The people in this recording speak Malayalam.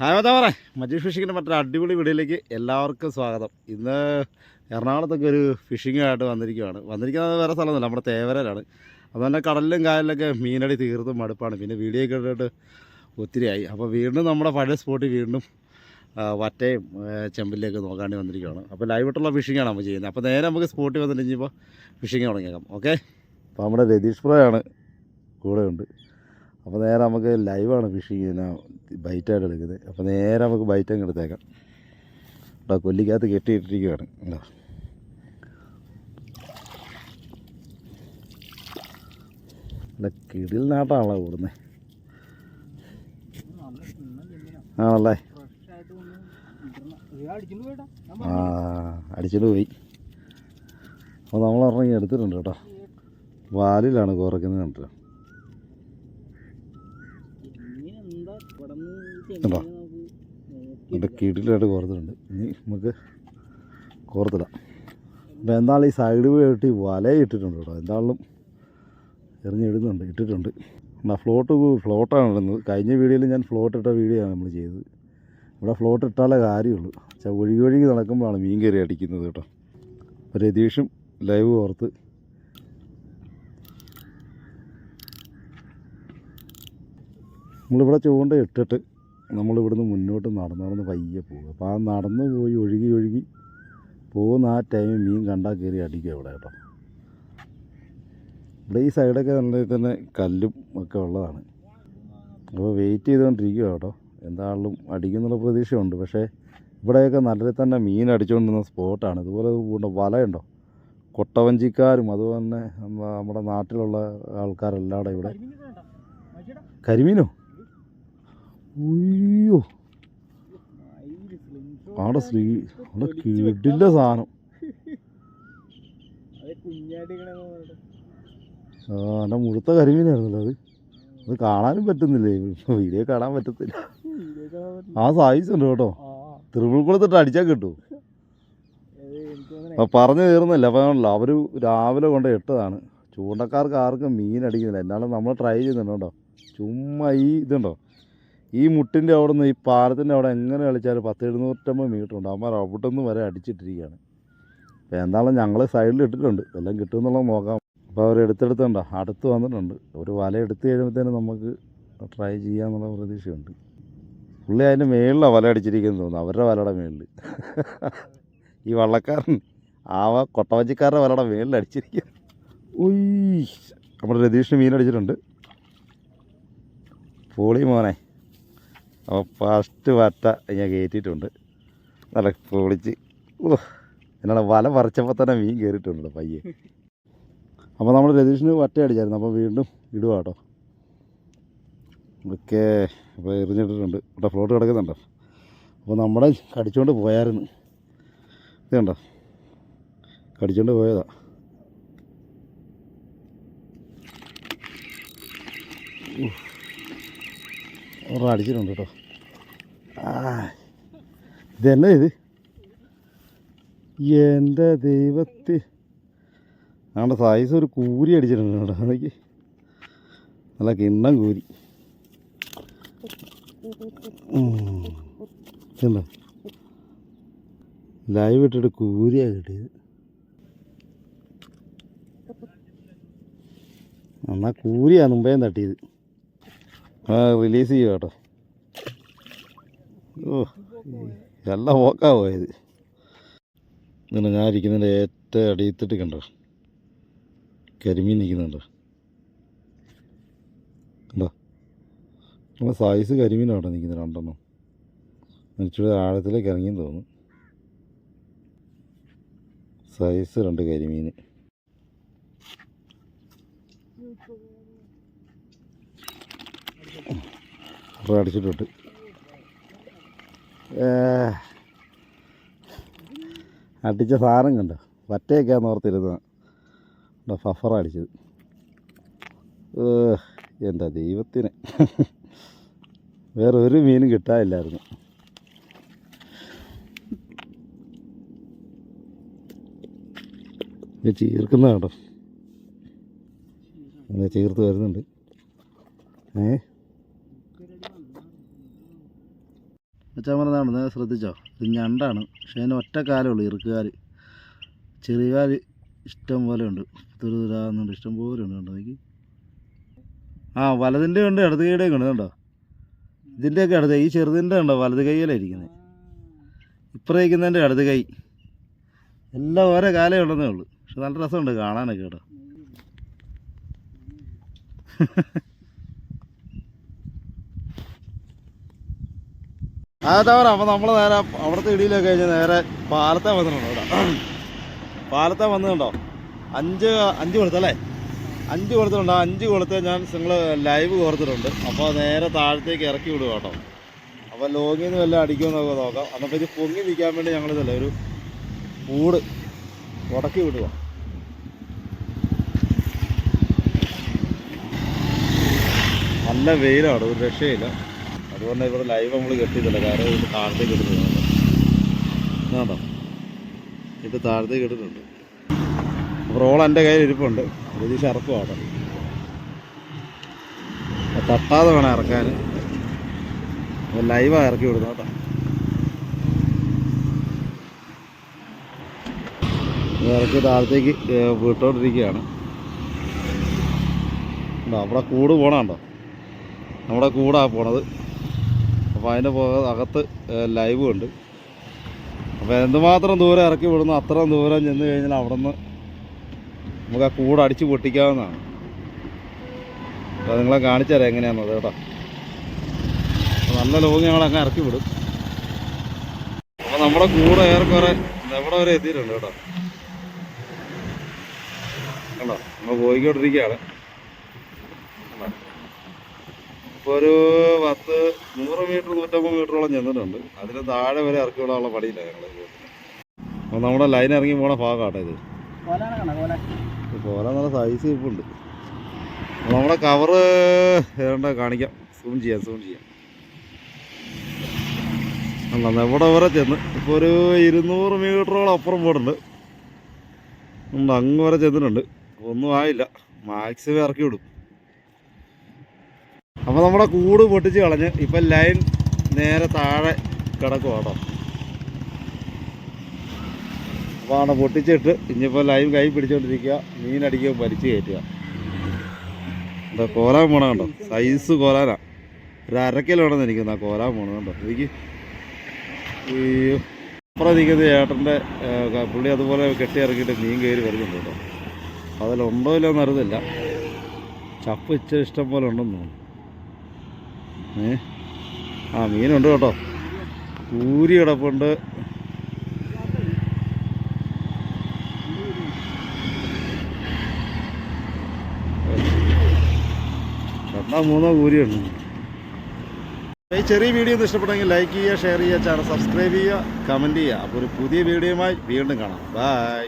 ഹായ് മച്ചാ പറ മജീഷ് ഫിഷിങ്ങിന്റെ മറ്റൊരു അടിപൊളി വീഡിയോയിലേക്ക് എല്ലാവർക്കും സ്വാഗതം. ഇന്ന് എറണാകുളത്തൊക്കെ ഒരു ഫിഷിങ്ങായിട്ട് വന്നിരിക്കുകയാണ് വന്നിരിക്കുന്നത് വേറെ സ്ഥലമൊന്നുമില്ല നമ്മുടെ തേവരയിലാണ്. അതുപോലെ കടലിലും കായലിലൊക്കെ മീനടി തീർത്തും മടുപ്പാണ്. പിന്നെ വീഡിയോ ഒക്കെ ഇട്ടിട്ട് ഒത്തിരിയായി. അപ്പോൾ വീണ്ടും നമ്മുടെ പഴയ സ്പോട്ടിൽ വീണ്ടും വറ്റയും ചെമ്പിലേക്ക് നോക്കാണ്ടി വന്നിരിക്കുകയാണ് അപ്പോൾ ലൈവായിട്ടുള്ള ഫിഷിങ്ങാണ് നമ്മൾ ചെയ്യുന്നത്. അപ്പോൾ നേരെ നമുക്ക് സ്പോട്ടിൽ വന്നിട്ട് ഇനിയിപ്പോൾ ഫിഷിങ് തുടങ്ങിയേക്കാം. ഓക്കെ? അപ്പോൾ നമ്മുടെ രതീഷ് പ്രോയാണ് കൂടെ ഉണ്ട് അപ്പോൾ നേരെ നമുക്ക് ലൈവാണ് ഫിഷിങ് ബൈറ്റായിട്ട് എടുക്കുന്നത്. അപ്പോൾ നേരെ നമുക്ക് ബൈറ്റ് അങ്ങ് എടുത്തേക്കാം. ഇവിടെ കൊല്ലിക്കകത്ത് കെട്ടിയിട്ടിരിക്കുകയാണ് കേട്ടോ ഇവിടെ കിടിലിനാട്ടാണല്ലോ കൂടുന്നത്. ആണല്ലേ? ആ അടിച്ചിട്ട് പോയി. അപ്പോൾ നമ്മൾ ഇറങ്ങി എടുത്തിട്ടുണ്ട് കേട്ടോ. വാലിലാണ് കുറയ്ക്കുന്നത് കണ്ടോ കണ്ടോ ഇവിടെ കീട്ടിലായിട്ട് കോർത്തിട്ടുണ്ട്. ഇനി നമുക്ക് കോർത്തിടാം. അപ്പോൾ എന്താണ് ഈ സൈഡ് പോയിട്ട് വല ഇട്ടിട്ടുണ്ട് കേട്ടോ. എന്തായാലും എറിഞ്ഞിടുന്നുണ്ട് ഇട്ടിട്ടുണ്ട്. എന്നാ ഫ്ലോട്ട് ഫ്ലോട്ടാണ് ഇടുന്നത്. കഴിഞ്ഞ വീഡിയോയിൽ ഞാൻ ഫ്ലോട്ട് ഇട്ട വീഡിയോ ആണ് നമ്മൾ ചെയ്തത്. ഇവിടെ ഫ്ലോട്ട് ഇട്ടാലേ കാര്യമുള്ളൂ. പക്ഷേ ഒഴുകി ഒഴുകി നടക്കുമ്പോഴാണ് മീൻ കയറി അടിക്കുന്നത് കേട്ടോ. അപ്പോൾ രതീഷും ലൈവ് ഓർത്ത് നമ്മളിവിടെ ചൂണ്ട ഇട്ടിട്ട് നമ്മളിവിടുന്ന് മുന്നോട്ട് നടന്ന് നടന്ന് പയ്യെ പോകും അപ്പോൾ ആ നടന്ന് പോയി ഒഴുകി ഒഴുകി പോകുന്ന ആ ടൈമിൽ മീൻ കണ്ടാൽ കയറി അടിക്കുക ഇവിടെ കേട്ടോ. ഇവിടെ ഈ സൈഡൊക്കെ നല്ല തന്നെ കല്ലും ഒക്കെ ഉള്ളതാണ്. അപ്പോൾ വെയിറ്റ് ചെയ്തുകൊണ്ടിരിക്കുക കേട്ടോ. എന്താണെങ്കിലും അടിക്കുന്നുള്ള പ്രതീക്ഷയുണ്ട്. പക്ഷേ ഇവിടെയൊക്കെ നല്ല തന്നെ മീൻ അടിച്ചുകൊണ്ടിരുന്ന സ്പോട്ടാണ് ഇതുപോലെ വലയുണ്ടോ? കൊട്ടവഞ്ചിക്കാരും അതുപോലെ തന്നെ നമ്മുടെ നാട്ടിലുള്ള ആൾക്കാരെല്ലാം ഇവിടെ. കരിമീനോ? ഉയ്യോ അവിടെ ശ്രീ അവിടെ കിടില്ല സാധനം. ആ എന്റെ മുഴുത്ത കരിമീനായിരുന്നല്ലോ അത്. അത് കാണാനും പറ്റുന്നില്ലേ? വീഡിയോ കാണാൻ പറ്റത്തില്ല. ആ സൈസ് ഉണ്ട് കേട്ടോ ത്രിപിൾ കൊടുത്തിട്ട് അടിച്ചാൽ കിട്ടും പറഞ്ഞു തീർന്നില്ല. അപ്പോൾ അവർ രാവിലെ കൊണ്ട് ഇട്ടതാണ്. ചൂണ്ടക്കാർക്ക് ആർക്കും മീൻ അടിക്കുന്നില്ല. എന്നാലും നമ്മൾ ട്രൈ ചെയ്യുന്നുണ്ട് കേട്ടോ. ചുമ്മാ ഈ ഇതുണ്ടോ? ഈ മുട്ടിന്റെ അവിടെ നിന്ന് ഈ പാലത്തിന്റെ അവിടെ എങ്ങനെ കളിച്ചാലും പത്ത് എഴുന്നൂറ്റമ്പത് മീറ്റർ ഉണ്ട്. അവന്മാർ അവിടെ നിന്ന് വരെ അടിച്ചിട്ടിരിക്കുകയാണ്. അപ്പോൾ എന്തായാലും ഞങ്ങൾ സൈഡിൽ ഇട്ടിട്ടുണ്ട്. എല്ലാം കിട്ടുമെന്നുള്ളത് നോക്കാം. അപ്പോൾ അവർ എടുത്തെടുത്തുണ്ടോ? അടുത്ത് വന്നിട്ടുണ്ട്. ഒരു വല എടുത്തു കഴിയുമ്പോഴത്തേനും നമുക്ക് ട്രൈ ചെയ്യാമെന്നുള്ള പ്രതീക്ഷയുണ്ട്. പുള്ളി അതിന്റെ മേളിലാണ് വല അടിച്ചിരിക്കുന്നത് തോന്നുന്നു. അവരുടെ വലയുടെ മേളിൽ ഈ വള്ളക്കാരൻ ആ കൊട്ടവഞ്ചിക്കാരുടെ വലയുടെ മേളിൽ അടിച്ചിരിക്കുക ഉയ്യ് നമ്മുടെ രതീഷിന് മീൻ അടിച്ചിട്ടുണ്ട്. പോളി മോനെ. അപ്പോൾ ഫസ്റ്റ് വറ്റ ഞാൻ കയറ്റിയിട്ടുണ്ട് നല്ല പൊളിച്ച്. ഓ എന്നാണ് വല പറിച്ചപ്പോൾ തന്നെ മീൻ കയറിയിട്ടുണ്ട് പയ്യെ. അപ്പോൾ നമ്മൾ രതീഷിന് വറ്റയടിച്ചായിരുന്നു അപ്പോൾ വീണ്ടും ഇടുക കേട്ടോ ഓക്കെ അപ്പോൾ എറിഞ്ഞിട്ടിട്ടുണ്ട്. ഇവിടെ ഫ്ലോട്ട് കിടക്കുന്നുണ്ടോ. അപ്പോൾ നമ്മളെ കടിച്ചുകൊണ്ട് പോയായിരുന്നു. ഇത് കണ്ടോ? കടിച്ചുകൊണ്ട് പോയതാ. ഒരെണ്ണം അടിച്ചിട്ടുണ്ട് കേട്ടോ ഇതെന്നാ ഇത്? എന്റെ ദൈവത്തെ. അവിടെ സൈസ് ഒരു കൂരി അടിച്ചിട്ടുണ്ട് കേട്ടോ. അതൊക്കെ നല്ല കിണ്ണം കൂരി. ലൈവ് ഇട്ടിട്ട് കൂരിയാണ് കിട്ടിയത്. എന്നാൽ കൂരിയാണ് മുമ്പേ തട്ടിയത്. റിലീസ് ചെയ്യുക കേട്ടോ. ഓ എല്ലാം ഓക്കാ പോയത് ഇങ്ങനെ ഞാൻ ഇരിക്കുന്നതിന്റെ ഏറ്റവും അടിയത്തിട്ട് കണ്ടോ? കരിമീൻ നിൽക്കുന്നുണ്ടോ. കണ്ടോ? നമ്മളെ സൈസ് കരിമീനാണോ നിൽക്കുന്നത് രണ്ടെണ്ണം. ഇച്ചിരി ആഴത്തിലേക്ക് ഇറങ്ങിയെന്ന് തോന്നുന്നു. സൈസ് രണ്ട് കരിമീൻ. അടിച്ചിട്ടുണ്ട്. അടിച്ച സാധനം കണ്ടോ? വറ്റയൊക്കെയാന്ന് ഓർത്തിരുന്ന ഫഫറ അടിച്ചത്. എന്താ ദൈവത്തിന്. വേറെ ഒരു മീനും കിട്ടാനില്ലായിരുന്നു. ഇത് ചീർക്കുന്ന കേട്ടോ ചീർത്ത് വരുന്നുണ്ട്. ഏ? വെച്ചാൽ പറഞ്ഞതാണ് നേരെ ശ്രദ്ധിച്ചോ? ഇത് ഞണ്ടാണ്. പക്ഷേ അതിന് ഒറ്റ കാലേ ഉള്ളൂ ഇറുക്കുകാൽ ചെറിയ കാൽ ഇഷ്ടം പോലെ ഉണ്ട്. തുരുതുരാന്നുണ്ട് ഇഷ്ടം പോലെ ഉണ്ട് കണ്ടോ എനിക്ക്? ആ വലതിന്റെ ഉണ്ട് ഇടത് കൈയുടെയും ഉണ്ട് കണ്ടോ? ഇതിന്റെയൊക്കെ ഇടത് ഈ ചെറുതിന്റെ ഉണ്ടോ വലത് കൈയിലാണ് ഇരിക്കുന്നത് ഇപ്പറേക്കുന്നതിന്റെ ഇടത് കൈ. എല്ലാം ഓരോ കാലേ ഉള്ളതേ ഉള്ളൂ. പക്ഷെ നല്ല രസമുണ്ട് കാണാനൊക്കെ കേട്ടോ. അതാ അപ്പൊ അപ്പോൾ നമ്മൾ നേരെ അവിടുത്തെ ഇടിയിലൊക്കെ കഴിഞ്ഞ് നേരെ പാലത്തെ വന്നിട്ടുണ്ടോ ഇവിടെ പാലത്തെ വന്നിട്ടുണ്ടോ അഞ്ച് അഞ്ച് കൊടുത്തല്ലേ അഞ്ച് കൊടുത്തിട്ടുണ്ട് അഞ്ച് കൊടുത്ത് ഞാൻ നിങ്ങൾ ലൈവ് കോർത്തിട്ടുണ്ട് അപ്പോൾ നേരെ താഴത്തേക്ക് ഇറക്കി വിടുക കേട്ടോ. അപ്പോൾ ലോങ്ങിൽ നിന്ന് അടിക്കുമെന്നൊക്കെ നോക്കാം. എന്നിട്ട് ഇത് പൊങ്ങി നിൽക്കാൻ വേണ്ടി ഞങ്ങളിതല്ലേ ഒരു കൂട് ഉടക്കി വിടുക നല്ല വെയിലാണ് ഒരു രക്ഷയില്ല. അതുകൊണ്ട് ഇവിടെ ലൈവ് നമ്മൾ കെട്ടിയിട്ടില്ല കാരണം ഇത് താഴത്തേക്ക് ഇടുന്നുണ്ട് കേട്ടോ ഇത് താഴത്തേക്ക് ഇട്ടിട്ടുണ്ട്. റോൾ എന്റെ കയ്യിൽ ഇരിപ്പുണ്ട്. ഇത് ഷർപ്പ് ആട്ടോ തട്ടാതെ വേണം ഇറക്കാൻ ലൈവാണ് ഇറക്കി വിടുന്നത് കേട്ടോ. ഇറക്കി താഴത്തേക്ക് വിട്ടോണ്ടിരിക്കുകയാണ്. അവിടെ കൂട് പോണുണ്ടോ നമ്മുടെ കൂടാ പോണത്. അപ്പോൾ അതിന്റെ അകത്ത് ലൈവ് ഉണ്ട്. അപ്പോൾ എന്തുമാത്രം ദൂരം ഇറക്കി വിടുന്നു അത്രയും ദൂരം ചെന്ന് കഴിഞ്ഞാൽ അവിടെ നിന്ന് നമുക്ക് ആ കൂട് അടിച്ച് പൊട്ടിക്കാവുന്നതാണ്. അപ്പോൾ നിങ്ങളെ കാണിച്ചു തരാം എങ്ങനെയാണെന്നത് കേട്ടോ. നല്ല ലോങ് ഞങ്ങൾ അങ്ങ് ഇറക്കി വിടും. അപ്പോൾ നമ്മുടെ കൂടെ ഏറെക്കുറെ എവിടെ വരെ എത്തിയിട്ടുണ്ട് കേട്ടോ. കണ്ടോ? നമ്മൾ പോയിക്കൊണ്ടിരിക്കുകയാണ്. ഇപ്പോൾ ഒരു പത്ത് നൂറ് മീറ്റർ നൂറ്റമ്പത് മീറ്ററോളം ചെന്നിട്ടുണ്ട്. അതിന് താഴെ വരെ ഇറക്കി വിടാനുള്ള പണിയില്ല ഞങ്ങൾ നമ്മുടെ ലൈൻ ഇറങ്ങി പോണ ഭാഗമാട്ടോ ഇത്. പോലെ നല്ല സൈസ് ഇപ്പുണ്ട് ഉണ്ട്. നമ്മുടെ കവറ് ഏതാണ്ട് കാണിക്കാം. സൂം ചെയ്യാം സൂം ചെയ്യാം. അല്ല എവിടെ വരെ ചെന്ന് ഇപ്പോൾ ഒരു ഇരുന്നൂറ് മീറ്ററോളം അപ്പുറം പോയിട്ടുണ്ട്. ഉണ്ട് അങ്ങ് വരെ ചെന്നിട്ടുണ്ട്. ഒന്നും ആയില്ല. മാക്സിമം ഇറക്കി വിടും. അപ്പോൾ നമ്മുടെ കൂട് പൊട്ടിച്ച് കളഞ്ഞ് ഇപ്പം ലൈൻ നേരെ താഴെ കിടക്കും കേട്ടോ. അപ്പോൾ ആണ് പൊട്ടിച്ചിട്ട് ഇനിയിപ്പോൾ ലൈൻ കൈ പിടിച്ചുകൊണ്ടിരിക്കുക മീനടിക്കുക വലിച്ചു കയറ്റുക. എന്താ കോലാൻ പോണ കണ്ടോ? സൈസ് കോലാനാ. ഒരു അരക്കിലോ ആണെന്ന് എനിക്കൊന്ന് കോലാൻ പോണത് കണ്ടോ? എനിക്ക് ഈ അപ്പുറം നിൽക്കുന്ന ചേട്ടന്റെ പുള്ളി അതുപോലെ കെട്ടി ഇറക്കിയിട്ട് മീൻ കയറി വരുന്നുണ്ട് കേട്ടോ. അതിലുണ്ടോ ഇല്ലയെന്ന് അറിയത്തില്ല ചപ്പ് ഇച്ചിരി ഇഷ്ടം പോലെ ഉണ്ടെന്ന് തോന്നുന്നു. ഏ? ആ മീനുണ്ട് കേട്ടോ. കൂരി കിടപ്പുണ്ട്. രണ്ടോ മൂന്നോ കൂരിയുണ്ട് ഈ ചെറിയ വീഡിയോ ഒന്ന് ഇഷ്ടപ്പെട്ടെങ്കിൽ ലൈക്ക് ചെയ്യുക ഷെയർ ചെയ്യുക ചാനൽ സബ്സ്ക്രൈബ് ചെയ്യുക കമന്റ് ചെയ്യുക. അപ്പോൾ ഒരു പുതിയ വീഡിയോയുമായി വീണ്ടും കാണാം. ബൈ